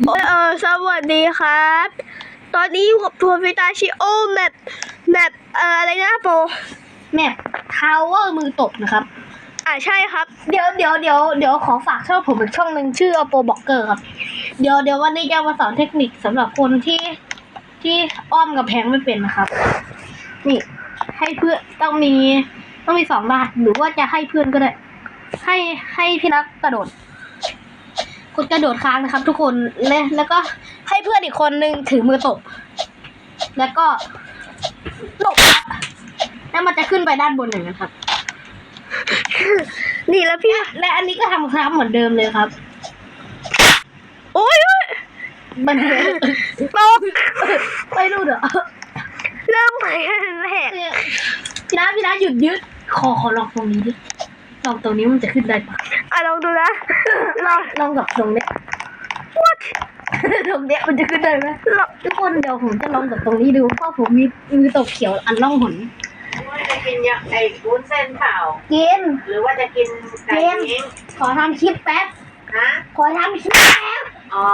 เออสวัสดีครับ ตอนนี้อยู่กับทัวร์ฟิตาชิโอแมปแมปเอ่ออะไรนะโปแมปทาวเวอร์มือตบนะครับอ่าใช่ครับ เดี๋ยวเดี๋ยวเดี๋ยวเดี๋ยวขอฝากช่องผมอีกช่องหนึ่งชื่อ Oppo b l o g g e r ครับ เดี๋ยวเดี๋ยววันนี้จะมาสอนเทคนิคสำหรับคนที่ที่อ้อมกับแพงไม่เป็นนะครับ นี่ ให้เพื่อนต้องมีต้องมีสองด้านหรือว่าจะให้เพื่อนก็ได้ ให้ให้พี่นักกระโดด กดกระโดดค้างนะครับ ทุกคนและแล้วก็ให้เพื่อนอีกคนนึงถือมือตบ แล้วก็ตบครับแล้วมันจะขึ้นไปด้านบนอย่างนั้นครับ นี่แล้วพี่และอันนี้ก็ทำครับเหมือนเดิมเลยครับ โอ้ยโอ๊ยมันตกไม่รู้เด้อเริ่มใหม่แรกพี่น้าพี่น้าหยุดยืด ขอขอลองตรงนี้ดิ ลองตรงนี้มันจะขึ้นได้ปะอะลองดูนะลองลองกับตรงเนี้ย what ตรงเนี้ยมันจะขึ้นได้ไหมลองทุกคนเดี๋ยวผมจะลองกับตรงนี้ดูเพราะผมมีมือตกเขียวอันล่องหนว่าจะกินยาไอ้วุ้นเส้นเปล่ากินหรือว่าจะกินไก่เกมทิ้งขอทำคลิปแป๊บฮะขอทำคลิปแป๊บอ๋อ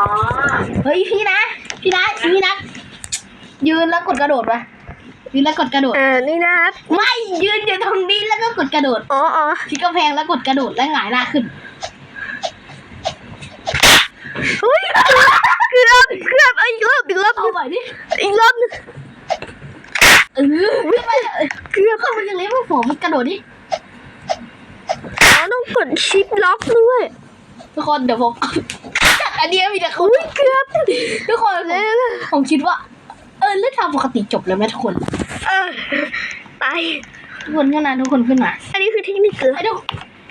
เฮ้ยพี่นะ พี่นะพี่นะยืนแล้วกดกระโดดไป ยืนแล้วกดกระโดดเออนี่นะครับไม่ยืนอยู่ตรงนี้แล้วก็กดกระโดดอ๋ออ๋อที่กำแพงแล้วกดกระโดดแล้วหงายหน้าขึ้นเฮ้ยเกือบเกือบเอาอีกรอบอีกรอบเอาใหม่ดิอีกรอบหนึงเออวิ่งไปเลยเกือบเข้าไปยังเล็บไม่ผมมันกระโดดดิอ๋อต้องกดชิปล็อกด้วยทุกคนเดี๋ยวผมอันเนี้ยมีแต่เขาอุ้ยเกือบทุกคนผมผมคิดว่า เออเล่นทางปกติจบแล้วไหมทุกคนเออตายทุกคนขึ้นมาทุกคนขึ้นมาอันนี้คือเทคนิคเกือบไอ้ทุก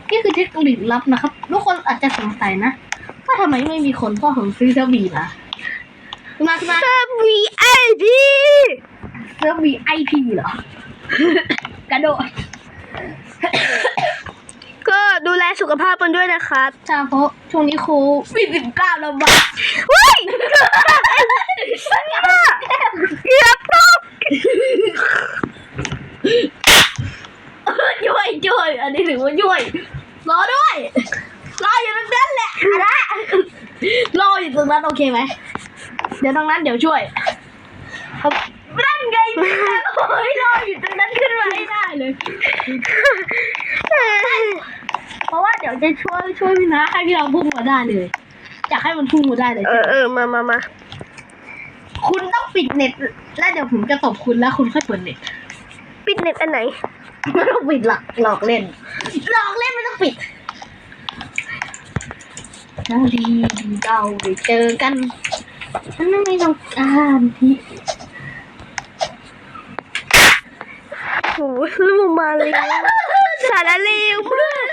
นี่คือเทคนิคลับนะครับ ทุกคนอาจจะสงสัยนะว่าทำไมไม่มีคนพ่อผมซื้อเสื้อบีนะขึ้นมาขึ้นมาเซอร์ VIP เสื้อบีไอพีเหรอกระโดดก็ดูแลสุขภาพกันด้วยนะครับใช่เพราะช่วงนี้โควิดสิบเก้าระบาดเฮ้ยเกือบเกือบ ตกช่วยช่วยอันนี้ถือว่าช่วยรอด้วยรออยู่ตรงนั้นแหละอะนะรออยู่ตรงนั้นโอเคไหมเดี๋ยวตรงนั้นเดี๋ยวช่วยรับนั่นไงโอ้ยรออยู่ตรงนั้นขึ้นมาให้ได้เลย เพราะว่าเดี๋ยวจะช่วยช่วยพี่นะให้พี่เราพุ่งมาได้เลยอยากให้มันพุ่งมาได้เลย เออเออมามามา คุณต้องปิดเน็ต แล้วเดี๋ยวผมจะตบคุณแล้วคุณค่อยเปิดเน็ตปิดเน็ตอันไหน ไม่ต้องปิดหรอกหลอกเล่น หลอกเล่นไม่ต้องปิดนาดีเราได้เจอกันฉันไม่ต้องการที่โอ้โหลูกมาเลยสาระเลวมาก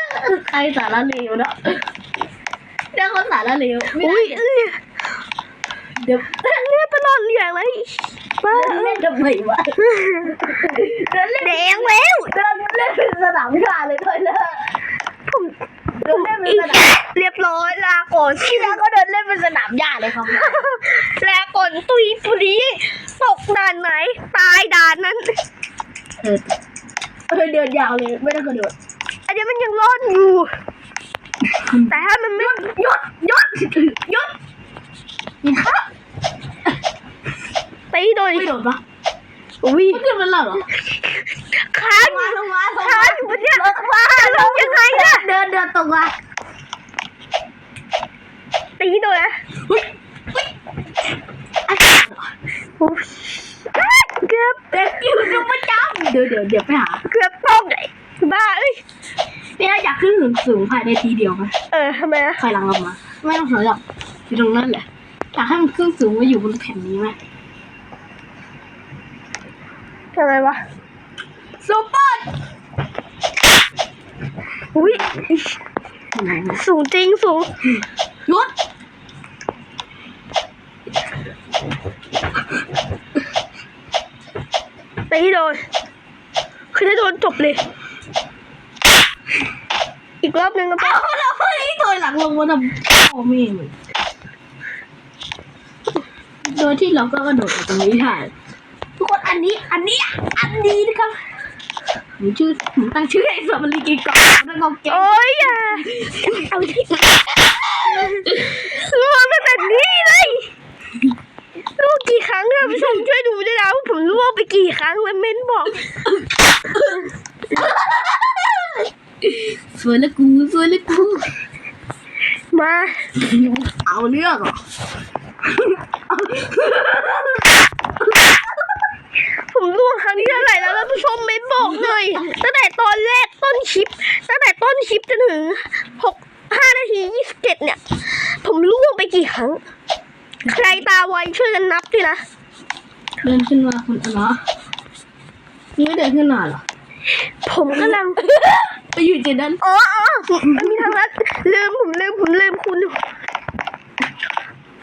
ใครสาระเลวเนาะเรื่องคนสาระเลวไม่อุ้ได้ยเอ้ย เดี๋ยวเนี่ยตลอดเหลี่ยงเลยบ้าเล่นทำไมวะเดินเล่นแดงแล้วเดินเล่นเป็นสนามหญ้าเลยด้วยเลยผมเดินเล่นเป็นสนามเรียบร้อยลาก่อนที่แล้วก็เดินเล่นเป็นสนามหญ้าเลยครับลาก่อนตุยปุรีตกด่านไหน ตายด่านนั้นเออเออเดินยาวเลยไม่ต้กระโดดอันนี้มันยังรอดอยู่แต่ถ้ามันไม่ยุดยุดยุด นี่ครับตีโดยไม่โดดปะอุ้ยไม่ขึ้นมันแล้วเหรอค้างมาลงมาลงค้างอยู่บนเนี่ยว่าลงยังไงเนี่ยเดินเดินตรงมาตีโดยนะไอ้อุ๊ยเกือบเด็กอยู่ตรงประจำเดี๋ยวเดี๋ยวเดี๋ยวไปหาเกือบตกเลยบ้าเอ้ยพี่น่าอยากขึ้นสูงสูงภายในทีเดียวไหมเออทำไมอะถอยหลังออกมา ไม่ต้องถอยหรอกอยู่ตรงนั้นแหละ อยากให้มันขึ้นสูงมาอยู่บนแผ่นนี้ไหมทำไมวะซูเปอร์อุ้ยไหนนะสูงจริงสูงหยุดตีโดนคือถ้าโดนจบเลย อีกรอบนึงนะเอาปะแล้วเฮ้ยถอยหลังลงมาทำพ่อแม่มึงโโดยที่เราก็กระโดดตรงนี้ได้ทุกคนอันนี้อันนี้อันนี้นะครับผมชื่อผมตั้งชื่อให้สวมันลีกีกองแล้วก็เก่งโอ้ยอะเอาที่รัวมาแบบนี้เลยล่วกี่ครั้งครับผู้ชมช่วยดูด้วยนะว่าผมล่วงไปกี่ครั้งแล้วเม้นบอกสวยละกูสวยละกูมาเอาเรื่องอะ ผมล่วงครั้งที่เท่าไหร่แล้วท่านผู้ชมเม้นบอกหน่อยตั้งแต่ตอนแรกต้นคลิป ตั้งแต่ต้นคลิปจนถึงหกห้านาทียี่สิบเจ็ดเนี่ย ผมล่วงไปกี่ครั้ง ใครตาไวช่วยกันนับด้วยนะเดินขึ้นมาคุณเนาะนี่ไม่เดินขึ้นมาเหรอ ผมกำลัง ไปอยู่จุดนั้นอ๋ออ๋อมันมีทางลัดลืมผมลืมผมลืมคุณ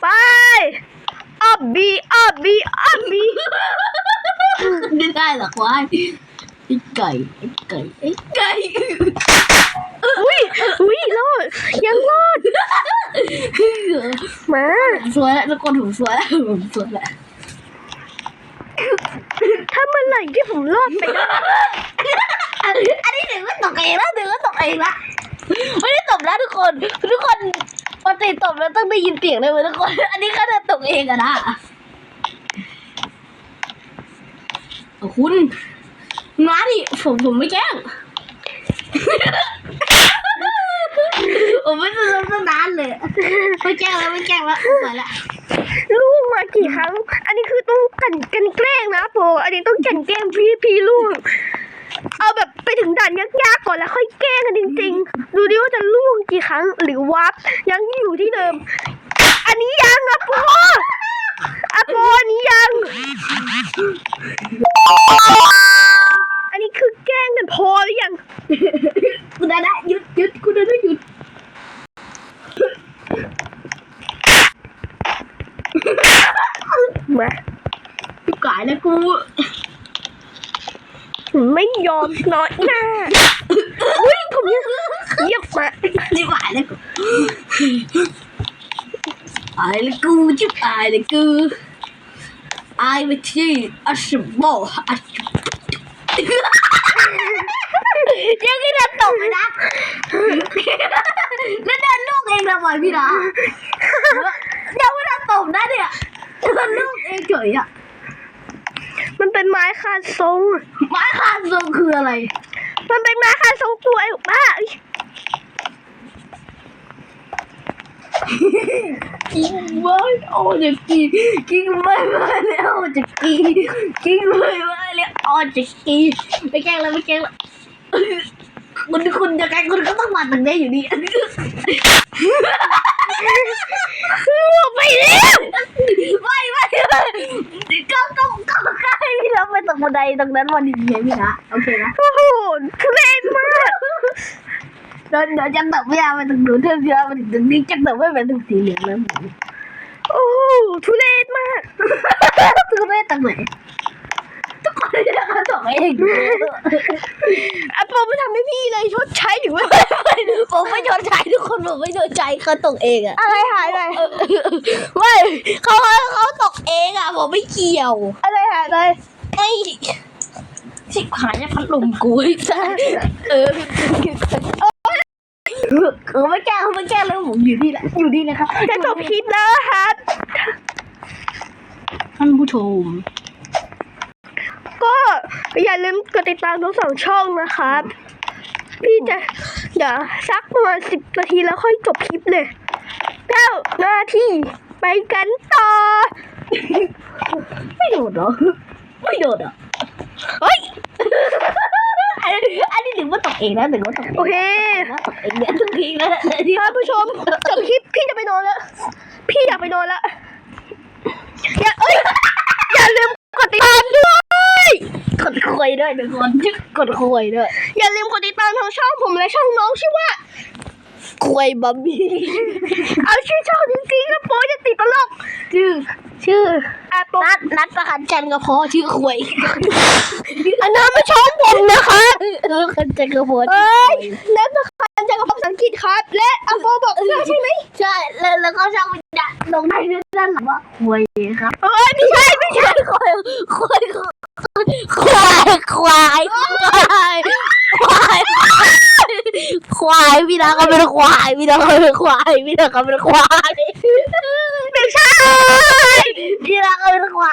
ไป อับบีอับบีอับบีไม่ได้หรอกวายไอ้ไก่ไอ้ไก่ไอ้ไก่อุ้ยอุ้ยรอดยังรอดมาสวยแล้วทุกคนผมสวยแล้วผมสวยแล้วถ้าเมื่อไหร่ที่ผมรอดไปได้อันนี้ถึงก็ตกเองแล้วถึงก็ตกเองละ ไม่ได้ตบนะทุกคน ทุกคนปกติตบแล้วต้องได้ยินเสียงเลยเว้ยทุกคน อันนี้ก็จะตกเองอะนะเอาคุณมาดิผมผมไม่แกล้งผมไม่ซื้อตั้งนานเลยไม่แกล้งแล้วไม่แกล้งแล้วไปละลูกมากี่ครั้ง อันนี้คือต้องกันกันแกล้งนะโปอันนี้ต้องกันแกล้งพี่พี่ลูก เอาแบบไปถึงด่านยากๆก่อนแล้วค่อยแก้กันจริง ๆ ดูดิว่าจะล่วงกี่ครั้งหรือวับยังอยู่ที่เดิม อันนี้ยังอะโปอะโปอันนี้ยัง อันนี้คือแกล้งกันพอหรือยังคุณดาได้ยคุณดาดาหยุด มา กูกายแล้วกู ไม่ยอมน้อยหน้าอุ้ยผมยังเยียบมานี่หวายแล้วกูตายแล้วกูจะตายแล้วกูไอ้ไม่ที่อาชบออาชยังไม่ได้ตกเลยนะแล้วเดินลูกเองทำไมพี่นะยังไม่ได้ตกนะเนี่ยเดินลูกเองเฉยอะมันเป็นไม้คานทรง ไม้คานทรงคืออะไร มันเป็นไม้คานทรงกล้วยบ้ากินไม่โอ้จะกินกินไม่ไม่แล้วจะกินกินไม่ไม่แล้วอ๋อจะกินไม่แกล้งแล้วไม่แกล้งแล้วคุณคุณจะแกล้งคุณก็ต้องมาตรงนี้อยู่ดี ล่วงไปแล้วไม่ไม่ก็ก็ก็ใกล้แล้วไปตรงบันไดตรงนั้นวันนี้ไงพี่นะโอเคนะโอ้โหทุเรศมากเดี๋ยวเดี๋ยวจะตบพี่อาไปตรงนู้นเธอพี่อาไปถึงตรงนี้จะตบไม่ไปตรงสีเหลืองแล้วโอ้โหทุเรศมากคือไม่ตรงไหน ทุกคนจะมาตบเองอะโปไม่ทำให้พี่เลยชดใช้ถึงว่าผมไม่ชดใช้ทุกคนผมไม่ชดใช้เขาตกเองอะอะไรหายไปไม่เขาเขาเขาตกเองอะผมไม่เกี่ยว อะไรหายไปไม่สิบหายพัดลมกูไอ้สัสเออเขาไม่แก้เขาไม่แก้แล้วผมอยู่ที่ละอยู่ที่นะครับจะจบคลิปแล้วครับท่านผู้ชมก็ อย่าลืมกดติดตามทั้งสองช่องนะครับ พี่จะเดี๋ยวสักประมาณสิบนาทีแล้วค่อยจบคลิปเลยเก้านาทีไปกันต่อ ไม่โดดเหรอ ไม่โดดเหรอเฮ้ยอันนี้อันนี้ถึงว่าตกเองนะถึงว่าตกเองโอเคว่าตกเองเนี่ยทุกทีแล้วที่ท่านผู้ชมจบคลิปพี่จะไปนอนแล้ว พี่อยากไปนอนแล้วอย่าเอ้ยอย่าลืมกดติดตามด้วยกด คุยด้วยทุกคนกดคุยด้วย อย่าลืมกดติดตามทางช่องผมและช่องน้องชื่อว่าคุยบัมบี้เอาชื่อช่องจริงๆนะโป๊จะติดตลกชื่อชื่ออาโปนัดนัดประกันจันทร์ก็พอชื่อคุยอันนั้นไม่ช่องผมนะคะประกันจันทร์ก็พอเอ้ยนั่นคือการจะกับภาษาอังกฤษครับ และอาโปบอกเสื้อใช่ไหมใช่แล้วแล้วก็ช่างวิญญาณลงในด้านหลังว่าคุยครับเอ้ยไม่ใช่ไม่ใช่คุยคุยควายควายควายควายควายพี่นาเขาเป็นควายพี่นาเขาเป็นควายพี่นาเขาเป็นควายไม่ใช่